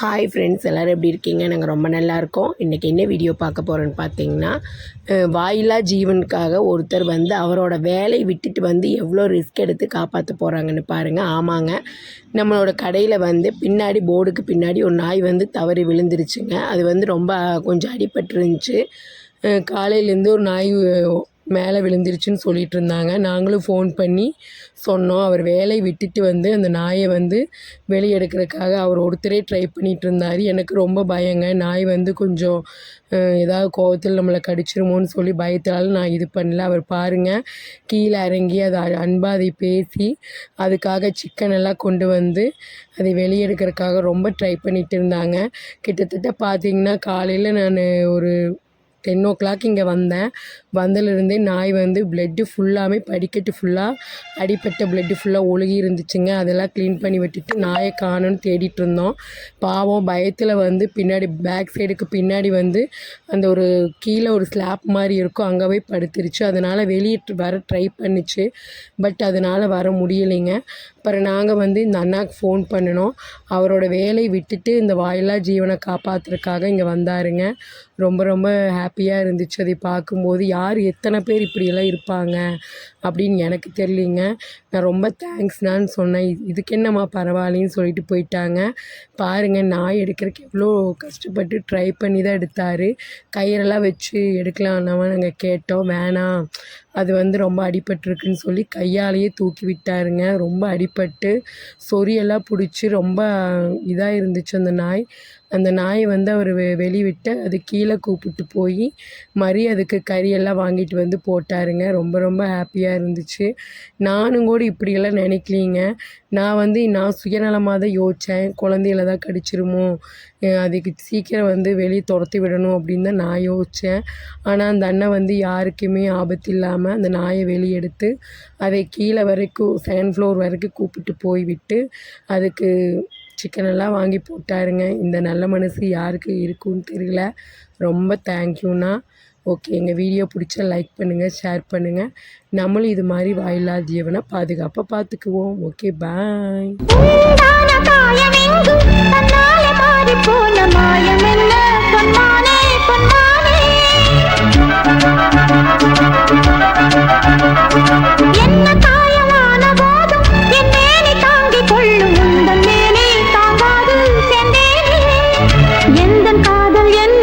Hi friends எல்லோரும் எப்படி இருக்கீங்க? நாங்கள் ரொம்ப நல்லா இருக்கோம். இன்றைக்கி என்ன வீடியோ பார்க்க போகிறோன்னு பார்த்தீங்கன்னா வாயிலா ஜீவனுக்காக ஒருத்தர் வந்து அவரோட வேலையை விட்டுட்டு வந்து எவ்வளோ ரிஸ்க் எடுத்து காப்பாற்ற போகிறாங்கன்னு பாருங்கள் ஆமாங்க. நம்மளோட கடையில் வந்து பின்னாடி போர்டுக்கு பின்னாடி ஒரு நாய் வந்து தவறி விழுந்துருச்சுங்க. அது வந்து ரொம்ப கொஞ்சம் அடிபட்டுருந்துச்சு. காலையிலேருந்து ஒரு நாய் மேலே விழுந்துருச்சுன்னு சொல்லிட்டு இருந்தாங்க நாங்களும் ஃபோன் பண்ணி சொன்னோம். அவர் வேலையை விட்டுட்டு வந்து அந்த நாயை வந்து வெளியே எடுக்கிறதுக்காக அவர் ஒருத்தரே ட்ரை பண்ணிகிட்டு இருந்தார் எனக்கு ரொம்ப பயங்க. நாய் வந்து கொஞ்சம் ஏதாவது கோபத்தில் நம்மளை கடிச்சிருமோன்னு சொல்லி பயத்தால் நான் இது பண்ணல. அவர் பாருங்கள் கீழே இறங்கி அதை அன்பாக அதை பேசி அதுக்காக சிக்கன் எல்லாம் கொண்டு வந்து அதை வெளியெடுக்கிறதுக்காக ரொம்ப ட்ரை பண்ணிகிட்டு இருந்தாங்க கிட்டத்தட்ட பார்த்தீங்கன்னா காலையில் நான் ஒரு டென் ஓ கிளாக் இங்கே வந்தேன். வந்ததுலேருந்தே நாய் வந்து பிளட்டு ஃபுல்லாமே படிக்கட்டு ஃபுல்லாக அடிப்பட்ட பிளட்டு ஃபுல்லாக ஒழுகி இருந்துச்சுங்க. அதெல்லாம் க்ளீன் பண்ணி விட்டுட்டு நாயை காணும்னு தேடிட்டு இருந்தோம். பாவம் பயத்தில் வந்து பின்னாடி பேக் சைடுக்கு பின்னாடி வந்து அந்த ஒரு கீழே ஒரு ஸ்லாப் மாதிரி இருக்கும். அங்கே போய் படுத்துருச்சு. அதனால் வெளியே வர ட்ரை பண்ணுச்சு. பட் அதனால் வர முடியலைங்க. அப்புறம் நாங்கள் வந்து இந்த அண்ணாக்கு ஃபோன் பண்ணினோம். அவரோட வேலையை விட்டுட்டு இந்த வாயில்லா ஜீவனை காப்பாற்றுறதுக்காக இங்கே வந்தாருங்க. ரொம்ப ரொம்ப ஹாப்பியாக இருந்துச்சு. அதை பார்க்கும்போது யார் எத்தனை பேர் இப்படியெல்லாம் இருப்பாங்க? அப்படின்னு எனக்கு தெரியலிங்க. நான் ரொம்ப தேங்க்ஸ்ண்ணான்னு சொன்னேன். இதுக்கு என்னம்மா பரவாயில்லன்னு சொல்லிட்டு போயிட்டாங்க. பாருங்கள் நான் எடுக்கிறதுக்கு எவ்வளோ கஷ்டப்பட்டு ட்ரை பண்ணி தான் எடுத்தார். கயிறெல்லாம் வச்சு எடுக்கலாம்னவன் நாங்கள் கேட்டோம். வேணாம். அது வந்து ரொம்ப அடிபட்டிருக்குன்னு சொல்லி கையாலேயே தூக்கி விட்டாருங்க. ரொம்ப அடி அடிபட்டு சொறியெல்லாம் பிடிச்சி ரொம்ப இதாக இருந்துச்சு அந்த நாய். அந்த நாயை வந்து அவர் வெ வெளிவிட்டு அது கீழே கூப்பிட்டு போய் மறி அதுக்கு கறியெல்லாம் வாங்கிட்டு வந்து போட்டாருங்க. ரொம்ப ரொம்ப ஹாப்பியாக இருந்துச்சு. நானும் கூட இப்படியெல்லாம் நினைக்கலிங்க. நான் வந்து நான் சுயநலமாக தான் யோசித்தேன் குழந்தைகள தான் கடிச்சிருமோ? அதுக்கு சீக்கிரம் வந்து வெளியே துரத்தி விடணும் அப்படின்னு தான் நான் யோசித்தேன் ஆனால் அந்த அண்ணன் வந்து யாருக்குமே ஆபத்து இல்லாமல் அந்த நாயை வெளியே எடுத்து அதை கீழே வரைக்கும் செகண்ட் ஃப்ளோர் வரைக்கும் கூப்பிட்டு போய் விட்டு அதுக்கு சிக்கன் எல்லாம் வாங்கி போட்டாருங்க. இந்த நல்ல மனசு யாருக்கு இருக்குன்னு தெரியல. ரொம்ப தேங்க்யூண்ணா ஓகே எங்கள் வீடியோ பிடிச்சா லைக் பண்ணுங்கள் ஷேர் பண்ணுங்கள் நம்மளும் இது மாதிரி வாயில்லா ஜீவனை பாதுகாப்பாக பார்த்துக்குவோம் ஓகே பாய் எந்த காதல் என்